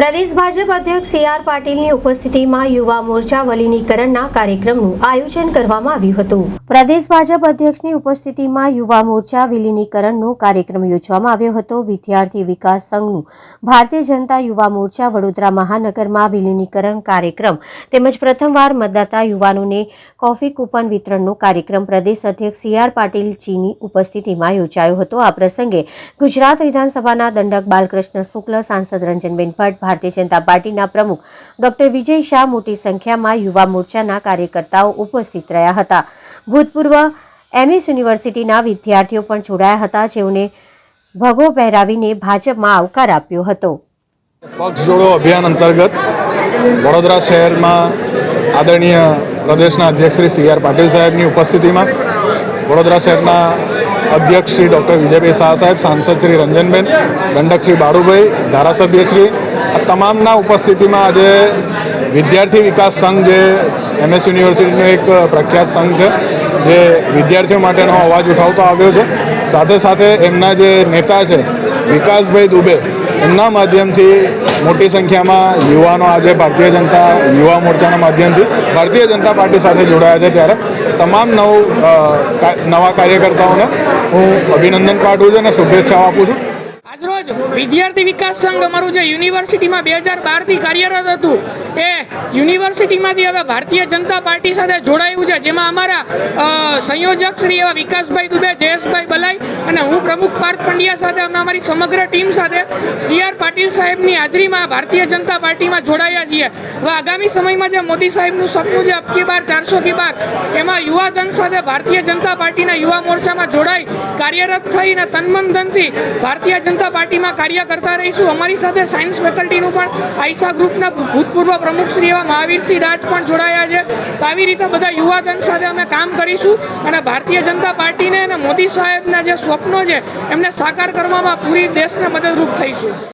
પ્રદેશ ભાજપ અધ્યક્ષ C R પાટીલની ઉપસ્થિતિમાં યુવા મોરચા વલીનીકરણના કાર્યક્રમનું આયોજન કરવામાં આવ્યું હતું. પ્રદેશ ભાજપ અધ્યક્ષની ઉપસ્થિતિમાં યુવા મોરચા વિલીનીકરણનો કાર્યક્રમ યોજવામાં આવ્યો હતો. વિદ્યાર્થી વિકાસ સંઘનું ભારતીય જનતા યુવા મોરચા વડોદરા મહાનગરમાં વિલીનીકરણ કાર્યક્રમ તેમજ પ્રથમવાર મતદાતા યુવાનોને કોફી કૂપન વિતરણનો કાર્યક્રમ પ્રદેશ અધ્યક્ષ સી આર પાટીલજીની ઉપસ્થિતિમાં યોજાયો હતો. આ પ્રસંગે ગુજરાત વિધાનસભાના દંડક બાલકૃષ્ણ શુક્લ, સાંસદ રંજનબેન ભટ્ટ ભારતીય જનતા પાર્ટીના પ્રમુખ ડોક્ટર વિજય શાહ મોટી સંખ્યામાં યુવા મોરચાના કાર્યકર્તાઓ ઉપસ્થિત રહ્યા હતા. ભૂતપૂર્વ એમએસ યુનિવર્સિટીના વિદ્યાર્થીઓ પણ જોડાયા હતા. જેઓને ભગો પહેરાવીને ભાજપમાં આવકાર આપ્યો હતો. પક્ષ જોડો અભિયાન અંતર્ગત વડોદરા શહેરમાં આદરણીય પ્રદેશના અધ્યક્ષ શ્રી સી આર પાટીલ સાહેબની ઉપસ્થિતિમાં વડોદરા શહેરના અધ્યક્ષ શ્રી ડૉક્ટર વિજયભાઈ શાહ સાહેબ, સાંસદ શ્રી રંજનબેન, દંડક શ્રી બાળુભાઈ, ધારાસભ્ય શ્રી તમામના ઉપસ્થિતિમાં આજે વિદ્યાર્થી વિકાસ સંઘ જે એમએસ યુનિવર્સિટીનો એક પ્રખ્યાત સંઘ છે, જે વિદ્યાર્થીઓ માટેનો અવાજ ઉઠાવતો આવ્યો છે. સાથે સાથે એમના જે નેતા છે, વિકાસભાઈ દુબે, એમના માધ્યમથી મોટી સંખ્યામાં યુવાનો આજે ભારતીય જનતા યુવા મોરચાના માધ્યમથી ભારતીય જનતા પાર્ટી સાથે જોડાયા છે ત્યારે. તમામ નવ નવા કાર્યકર્તાઓને હું અભિનંદન પાઠવું છું અને શુભેચ્છાઓ આપું છું. આજરોજ વિદ્યાર્થી વિકાસ સંઘ અમારું જે યુનિવર્સિટીમાં બે હજાર બારથી કાર્યરત હતું, એ યુનિવર્સિટીમાંથી હવે ભારતીય જનતા પાર્ટી સાથે જોડાયું છે, જેમાં અમારા સંયોજક શ્રી એવા વિકાસભાઈ દુબે, જયેશભાઈ બલાઈ અને હું પ્રમુખ પાર્થ પંડ્યા સાથે અમે અમારી સમગ્ર ટીમ સાથે સી આર પાટીલ સાહેબની હાજરીમાં ભારતીય જનતા પાર્ટીમાં જોડાયા છીએ. હવે આગામી સમયમાં જે મોદી સાહેબનું સપનું છે, અબકી બાર ચારસો કી બાર, એમાં યુવાધન સાથે ભારતીય જનતા પાર્ટીના યુવા મોરચામાં જોડાઈ કાર્યરત થઈને તનમન ધનથી ભારતીય જનતા પાર્ટીમાં કાર્ય કરતા રહીશું. અમારી સાથે સાયન્સ ફેકલ્ટીનું પણ આઈસા ગ્રુપના ભૂતપૂર્વ પ્રમુખ શ્રી એવા મહાવીરસિંહ રાજ પણ જોડાયા છે. તો આવી રીતે બધા યુવાધન સાથે અમે કામ કરીશું અને ભારતીય જનતા પાર્ટીને અને મોદી સાહેબના જે સ્વપ્નો છે, એમને સાકાર કરવામાં પૂરી દેશને મદદરૂપ થઈશું.